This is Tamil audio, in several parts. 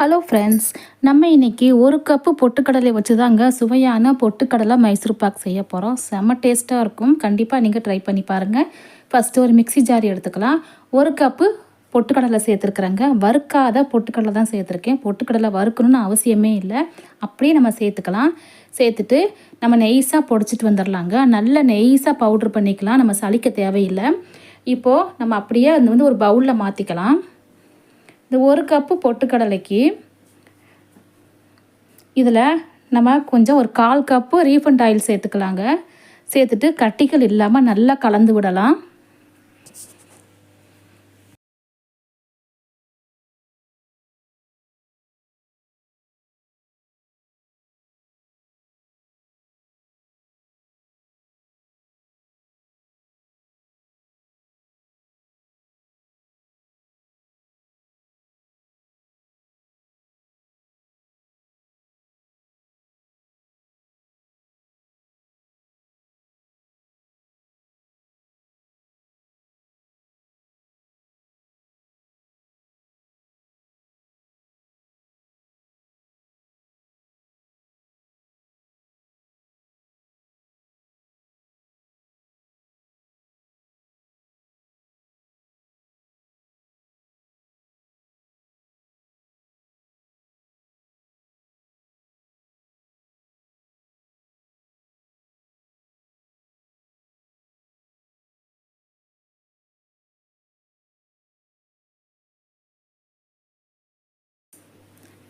ஹலோ ஃப்ரெண்ட்ஸ் நம்ம இன்றைக்கி ஒரு கப்பு பொட்டுக்கடலை வச்சு தாங்க சுவையான பொட்டுக்கடலை மைசூர் பாக் செய்ய போகிறோம் செம்ம டேஸ்ட்டாக இருக்கும். கண்டிப்பாக நீங்கள் ட்ரை பண்ணி பாருங்கள் ஃபஸ்ட்டு ஒரு மிக்சி ஜாரி எடுத்துக்கலாம். ஒரு கப்பு பொட்டுக்கடலை சேர்த்துருக்குறேங்க. வறுக்காத பொட்டுக்கடலை தான் சேர்த்துருக்கேன். பொட்டுக்கடலை வறுக்கணும்னு அவசியமே இல்லை. அப்படியே நம்ம சேர்த்துக்கலாம். சேர்த்துட்டு நம்ம நெய்ஸாக பொடிச்சிட்டு வந்துடலாங்க நல்ல நெய்ஸாக பவுட்ரு பண்ணிக்கலாம். நம்ம சளிக்க தேவையில்லை. இப்போது நம்ம அப்படியே அது வந்து ஒரு பவுலில் மாற்றிக்கலாம் இந்த ஒரு கப்பு பொட்டுக்கடலைக்கு இதில் நம்ம கொஞ்சம் ஒரு கால் கப்பு ரீஃபண்ட் ஆயில் சேர்த்துக்கலாங்க. சேர்த்துட்டு கட்டிகள் இல்லாமல் நல்லா கலந்து விடலாம்.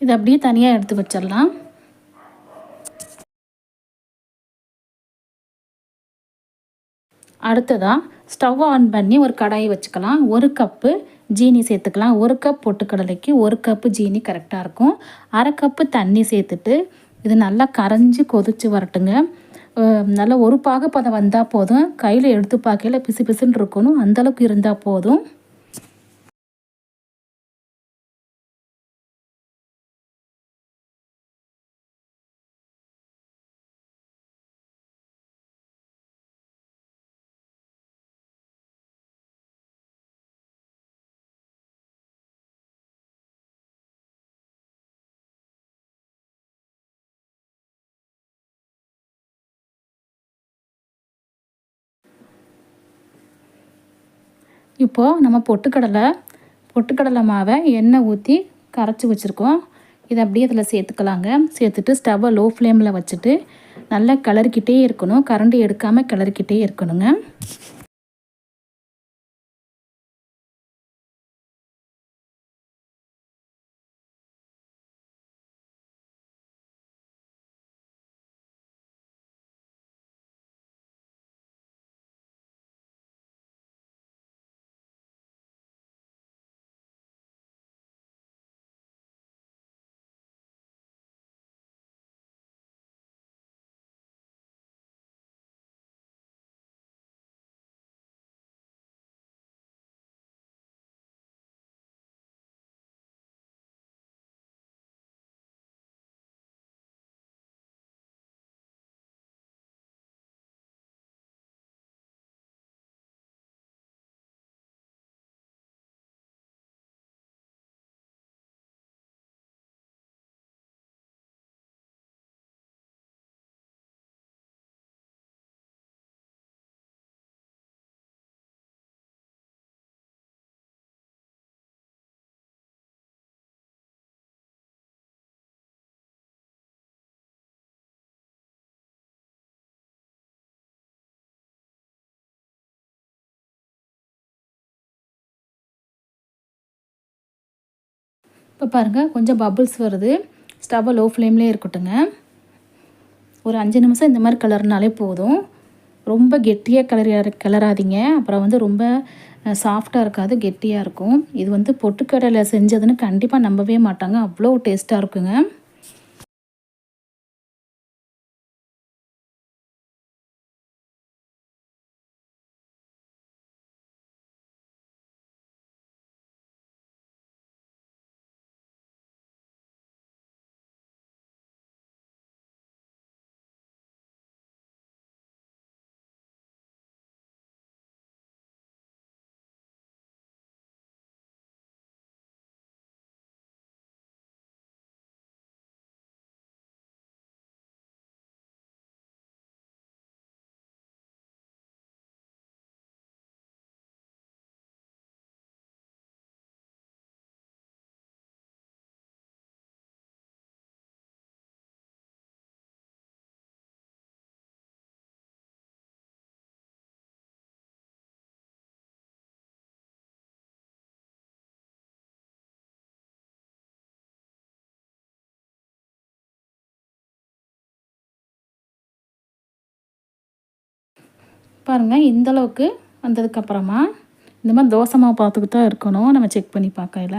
இதை அப்படியே தனியாக எடுத்து வச்சிடலாம். அடுத்ததாக ஸ்டவ் ஆன் பண்ணி ஒரு கடாயை வச்சுக்கலாம். ஒரு கப்பு ஜீனி சேர்த்துக்கலாம். ஒரு கப் பொட்டுக்கடலைக்கு ஒரு கப்பு ஜீனி கரெக்டாக இருக்கும். அரை கப்பு தண்ணி சேர்த்துட்டு இது நல்லா கரைஞ்சி கொதித்து வரட்டுங்க. நல்லா ஒரு பாகப்பதம் வந்தால் போதும். கையில் எடுத்து பார்க்கையில் பிசு பிசுன்னு இருக்கணும் அந்தளவுக்கு இருந்தால் போதும். இப்போது நம்ம பொட்டுக்கடலை பொட்டுக்கடலை மாவை எண்ணெய் ஊற்றி கரைச்சி வச்சுருக்கோம். இதை அப்படியே அதில் சேர்த்துக்கலாங்க. சேர்த்துட்டு ஸ்டவ்வை லோ ஃப்ளேமில் வச்சுட்டு நல்லா கிளறிக்கிட்டே இருக்கணும். கரண்டி எடுக்காமல் கிளறிக்கிட்டே இருக்கணுங்க. இப்போ பாருங்கள் கொஞ்சம் பபுள்ஸ் வருது. ஸ்டவ்வை லோ ஃப்ளேம்லேயே இருக்கட்டுங்க. ஒரு அஞ்சு நிமிஷம் இந்த மாதிரி கலர்னாலே போதும். ரொம்ப கெட்டியாக கிளறி கிளறாதீங்க. அப்புறம் வந்து ரொம்ப சாஃப்டாக இருக்காது கெட்டியாக இருக்கும். இது வந்து பொட்டுக்கடலை செஞ்சதுன்னு கண்டிப்பாக நம்பவே மாட்டாங்க. அவ்வளோ டேஸ்ட்டாக இருக்குங்க. பாருங்கள் இந்த அளவுக்கு வந்ததுக்கப்புறமா இந்த மாதிரி தோசை மாவு பார்த்துக்கிட்டு தான் இருக்கணும். நம்ம செக் பண்ணி பார்க்கல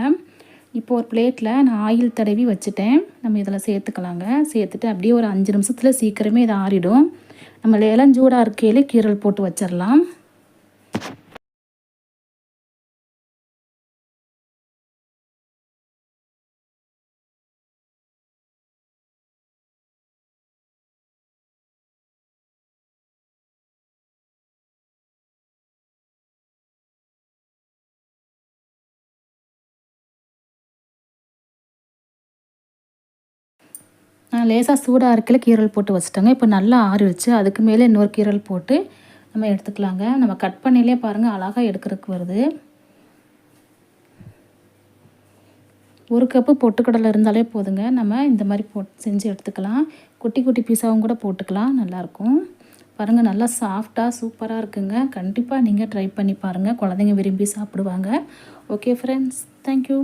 இப்போ ஒரு பிளேட்டில் நான் ஆயில் தடவி வச்சுட்டேன். நம்ம இதில் சேர்த்துக்கலாங்க. சேர்த்துட்டு அப்படியே ஒரு அஞ்சு நிமிஷத்தில் சீக்கிரமே இதை ஆறிடும். நம்ம இளஞ்சூடாக இருக்கையிலே கீரல் போட்டு வச்சிடலாம். நான் லேசாக சூடாக இருக்கல கீரல் போட்டு வச்சுட்டோங்க. இப்போ நல்லா ஆறிடுச்சு. அதுக்கு மேலே இன்னொரு கீரல் போட்டு நம்ம எடுத்துக்கலாங்க. நம்ம கட் பண்ணிலே பாருங்கள் அழகாக எடுக்கிறதுக்கு வருது. ஒரு கப்பு பொட்டுக்கடலை இருந்தாலே போதுங்க. நம்ம இந்த மாதிரி போட் செஞ்சு எடுத்துக்கலாம். குட்டி குட்டி பீஸாகவும் கூட போட்டுக்கலாம். நல்லாயிருக்கும். பாருங்கள் நல்லா சாஃப்டாக சூப்பராக இருக்குங்க. கண்டிப்பாக நீங்கள் ட்ரை பண்ணி பாருங்கள் குழந்தைங்க விரும்பி சாப்பிடுவாங்க. Okay friends thank you